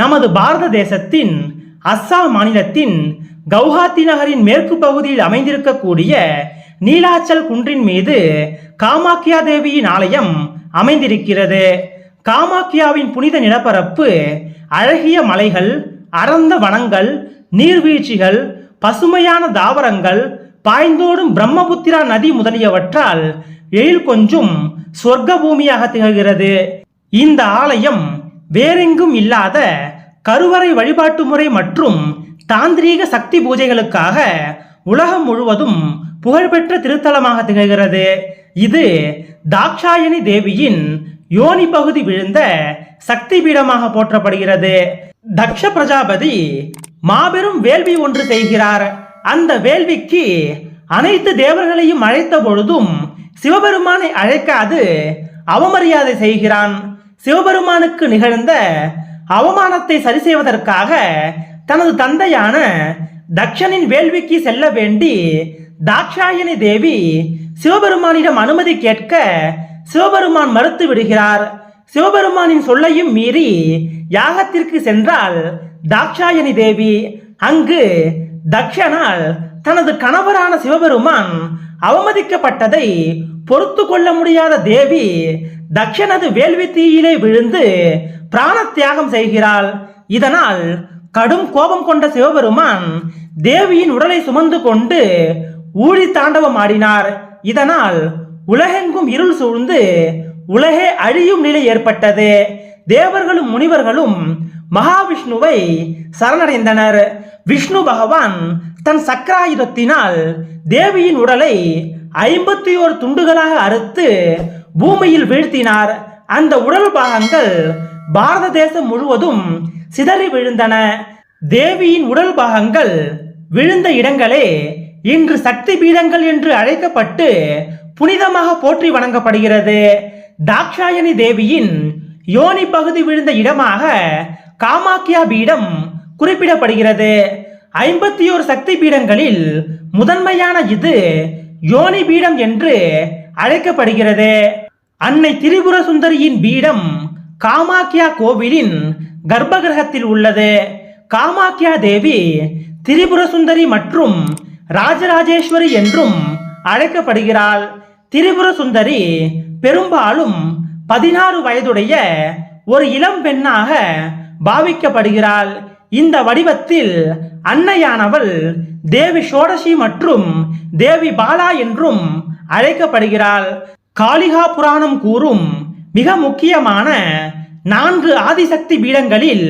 நமது பாரத தேசத்தின் அஸ்ஸாம் மாநிலத்தின் கவுஹாத்தி நகரின் மேற்கு பகுதியில் அமைந்திருக்கக்கூடிய நீலாச்சல் குன்றின் மீது காமாக்கியா தேவியின் ஆலயம் அமைந்திருக்கிறது. காமாக்கியாவின் புனித நிலப்பரப்பு அழகிய மலைகள் அறந்த வனங்கள் நீர்வீழ்ச்சிகள் பசுமையான தாவரங்கள் பாய்ந்தோடும் பிரம்மபுத்திரா நதி முதலியவற்றால் எழில் கொஞ்சும் சொர்க்க பூமியாக திகழ்கிறது. இந்த ஆலயம் வேறெங்கும் இல்லாத கருவறை வழிபாட்டு முறை மற்றும் தாந்திரீக சக்தி பூஜைகளுக்காக உலகம் முழுவதும் புகழ்பெற்ற திருத்தலமாக திகழ்கிறது. இது தாக்ஷாயணி தேவியின் யோனி பகுதி விழுந்த சக்தி பீடமாக போற்றப்படுகிறது. தக்ஷ பிரஜாபதி மாபெரும் வேள்வி ஒன்று செய்கிறார். அந்த வேள்விக்கு அனைத்து தேவர்களையும் அழைத்த பொழுதும் சிவபெருமானை அழைக்காது அவமரியாதை செய்கிறான். சிவபெருமானுக்கு நிகழ்ந்த அவமானத்தை சரி செய்வதற்காக தனது தந்தையான தக்ஷனின் வேள்விக்கு செல்ல வேண்டி தாக்ஷாயணி தேவி சிவபெருமானிடம் அனுமதி கேட்க சிவபெருமான் மறுத்து விடுகிறார். சிவபெருமானின் சொல்லையும் மீறி யாகத்திற்கு சென்றால் தாக்ஷாயணி தேவி. அங்கு தக்ஷனால் தனது கணவரான சிவபெருமான் அவமதிக்கப்பட்டதை பொறுத்து கொள்ள முடியாத தேவி தக்ஷனது வேள்வி தீயிலே விழுந்து பிராண தியாகம் செய்கிறாள். இதனால் கடும் கோபம் கொண்ட சிவபெருமான் தேவியின் உடலை சுமந்து கொண்டு ஊழி தாண்டவம் ஆடினார். இதனால் உலகெங்கும் இருள் சூழ்ந்து உலகே அழியும் நிலை ஏற்பட்டது. தேவர்களும் முனிவர்களும் மகாவிஷ்ணுவை சரணடைந்தனர். விஷ்ணு பகவான் தன் சக்கராயுதத்தினால் தேவியின் உடலை ஐம்பத்தி ஓரு துண்டுகளாக அறுத்து பூமியில் வீழ்த்தினார். அந்த உடல் பாகங்கள் பாரத தேசம் முழுவதும் சிதறி விழுந்தன. தேவியின் உடல் பாகங்கள் விழுந்த இடங்களே இன்று சக்தி பீடங்கள் என்று அழைக்கப்பட்டு புனிதமாக போற்றி வணங்கப்படுகிறது. தாக்ஷாயணி தேவியின் யோனி பகுதி விழுந்த இடமாக காமாக்கியா பீடம் குறிப்பிடப்படுகிறது. ஐம்பத்தி ஓரு சக்தி பீடங்களில் முதன்மையான இது யோனி பீடம் என்று அழைக்கப்படுகிறது. அன்னை திரிபுர சுந்தரியின் பீடம் காமாக்கியா கோவிலின் கர்ப்பகிரகத்தில் உள்ளது. காமாக்கியா தேவி திரிபுர சுந்தரி மற்றும் ராஜராஜேஸ்வரி என்றும் அழைக்கப்படுகிறாள். திரிபுர சுந்தரி பெரும்பாலும் பதினாறு வயதுடைய ஒரு இளம் பெண்ணாக பாவிக்கப்படுகிறாள். இந்த வடிவத்தில் அன்னையானவள் தேவி ஷோடசி மற்றும் தேவி பாலா என்றும் அழைக்கப்படுகிறாள். காளிகா புராணம் கூறும் மிக முக்கியமான நான்கு ஆதிசக்தி பீடங்களில்